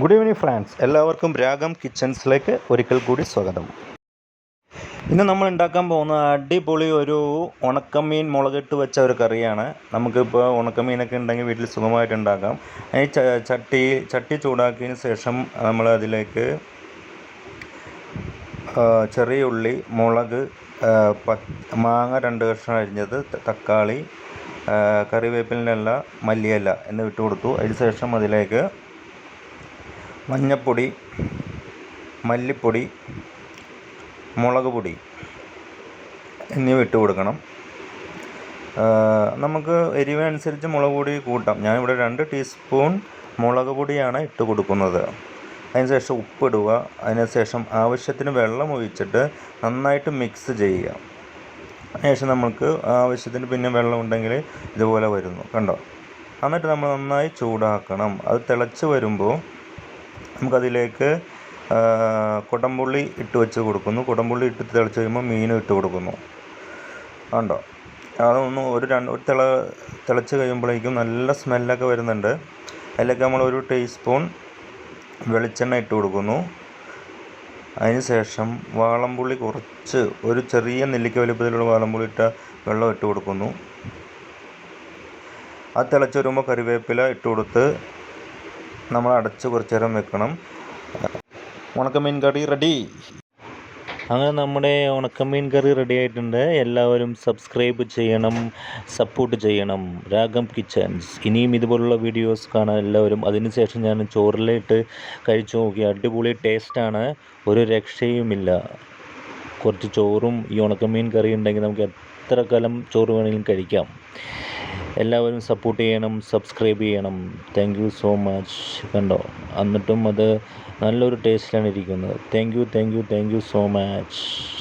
Good evening France എല്ലാവർക്കും രാഗം കിച്ചൺസിലേക്ക് ഒരിക്കൽ കൂടി സ്വാഗതം. ഇന്ന് നമ്മൾ ഉണ്ടാക്കാൻ പോകുന്ന അടിപൊളി ഒരു ഉണക്കമീൻ മുളകിട്ട് വെച്ച ഒരു കറിയാണ്. നമുക്കിപ്പോൾ ഉണക്കമീനൊക്കെ ഉണ്ടെങ്കിൽ വീട്ടിൽ സുഖമായിട്ട് ഉണ്ടാക്കാം. ഈ ചട്ടി ചട്ടി ചൂടാക്കിയതിന് ശേഷം നമ്മൾ അതിലേക്ക് ചെറിയ ഉള്ളി മുളക് മാങ്ങ രണ്ട് കഷ്ണം അരിഞ്ഞത് തക്കാളി കറിവേപ്പിലിന്റെ എന്ന് വിട്ടുകൊടുത്തു അതിന് ശേഷം അതിലേക്ക് മഞ്ഞപ്പൊടി മല്ലിപ്പൊടി മുളക് പൊടി എന്നിവ ഇട്ട് കൊടുക്കണം. നമുക്ക് എരിവ് അനുസരിച്ച് മുളക് പൊടി കൂട്ടാം. ഞാനിവിടെ രണ്ട് ടീസ്പൂൺ മുളക് പൊടിയാണ് ഇട്ട് കൊടുക്കുന്നത്. അതിനുശേഷം ഉപ്പിടുക. അതിനുശേഷം ആവശ്യത്തിന് വെള്ളം ഒഴിച്ചിട്ട് നന്നായിട്ട് മിക്സ് ചെയ്യുക. അതിനുശേഷം നമുക്ക് ആവശ്യത്തിന് പിന്നെ വെള്ളം ഉണ്ടെങ്കിൽ ഇതുപോലെ വരുന്നു. കണ്ടോ? എന്നിട്ട് നമ്മൾ നന്നായി ചൂടാക്കണം. അത് തിളച്ച് വരുമ്പോൾ നമുക്കതിലേക്ക് കുടംപുള്ളി ഇട്ട് വെച്ച് കൊടുക്കുന്നു. കുടംപുള്ളി ഇട്ട് തിളച്ച് കഴിയുമ്പോൾ മീനും ഇട്ട് കൊടുക്കുന്നു. കണ്ടോ? അതൊന്ന് ഒരു രണ്ട് ഒരു തിള തിളച്ച് കഴിയുമ്പോഴേക്കും നല്ല സ്മെല്ലൊക്കെ വരുന്നുണ്ട്. അതിലേക്ക് നമ്മൾ ഒരു ടീസ്പൂൺ വെളിച്ചെണ്ണ ഇട്ട് കൊടുക്കുന്നു. അതിന് ശേഷം വാളംപുള്ളി കുറച്ച് ഒരു ചെറിയ നെല്ലിക്ക വലുപ്പത്തിലുള്ള വാളംപുള്ളി ഇട്ട വെള്ളം ഇട്ട് കൊടുക്കുന്നു. അത് തിളച്ച് വരുമ്പോൾ കറിവേപ്പില ഇട്ട് കൊടുത്ത് നമ്മൾ അടച്ച് കുറച്ച് നേരം വെക്കണം. ഉണക്കമീൻ കറി റെഡി അങ്ങനെ നമ്മുടെ ഉണക്കമീൻ കറി റെഡി ആയിട്ടുണ്ട്. എല്ലാവരും സബ്സ്ക്രൈബ് ചെയ്യണം സപ്പോർട്ട് ചെയ്യണം. രാഗം കിച്ചൻസ് ഇനിയും ഇതുപോലുള്ള വീഡിയോസ് കാണാൻ എല്ലാവരും അതിനുശേഷം ഞാൻ ചോറിലിട്ട് കഴിച്ചു നോക്കി. അടിപൊളി ടേസ്റ്റാണ് ഒരു രക്ഷയുമില്ല. കുറച്ച് ചോറും ഈ ഉണക്കമീൻ കറി ഉണ്ടെങ്കിൽ നമുക്ക് എത്ര കാലം ചോറ് വേണമെങ്കിലും കഴിക്കാം. എല്ലാവരും സപ്പോർട്ട് ചെയ്യണം സബ്സ്ക്രൈബ് ചെയ്യണം. താങ്ക് യു സോ മച്ച് കണ്ടോ? എന്നിട്ടും അത് നല്ലൊരു ടേസ്റ്റിലാണ് ഇരിക്കുന്നത്. Thank you thank you thank you so much